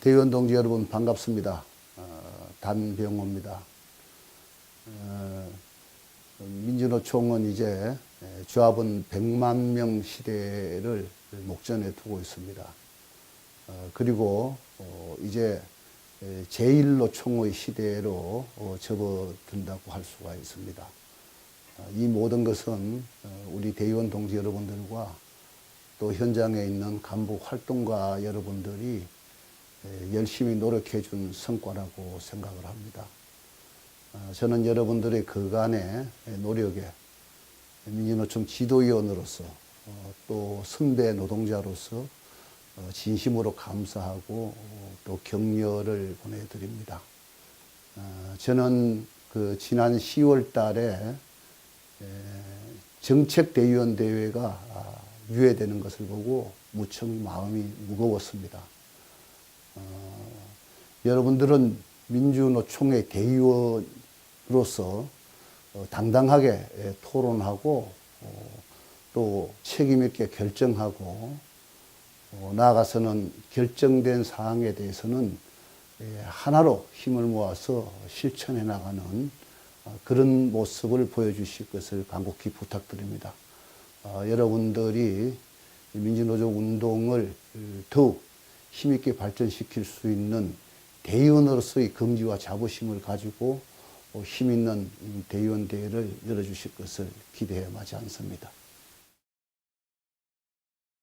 대의원 동지 여러분 반갑습니다. 어, 단병호입니다. 어, 민주노총은 이제 조합은 100만 명 시대를 목전에 두고 있습니다. 어, 그리고 어, 이제 제1노총의 시대로 어, 접어든다고 할 수가 있습니다. 어, 이 모든 것은 어, 우리 대의원 동지 여러분들과 또 현장에 있는 간부 활동가 여러분들이 에, 열심히 노력해 준 성과라고 생각을 합니다. 어, 저는 여러분들의 그간의 노력에 민주노총 지도위원으로서 어, 또 선배 노동자로서 어, 진심으로 감사하고 어, 또 격려를 보내드립니다. 어, 저는 그 지난 10월 달에 에, 정책대의원 대회가 아, 유예되는 것을 보고 무척 마음이 무거웠습니다. 어, 여러분들은 민주노총의 대의원으로서 어, 당당하게 예, 토론하고 어, 또 책임있게 결정하고 어, 나아가서는 결정된 사항에 대해서는 예, 하나로 힘을 모아서 실천해 나가는 어, 그런 모습을 보여주실 것을 간곡히 부탁드립니다. 어, 여러분들이 민주노조 운동을 더욱 힘있게 발전시킬 수 있는 대의원으로서의 긍지와 자부심을 가지고 어, 힘있는 이 대의원 대회를 열어주실 것을 기대해 마지 않습니다.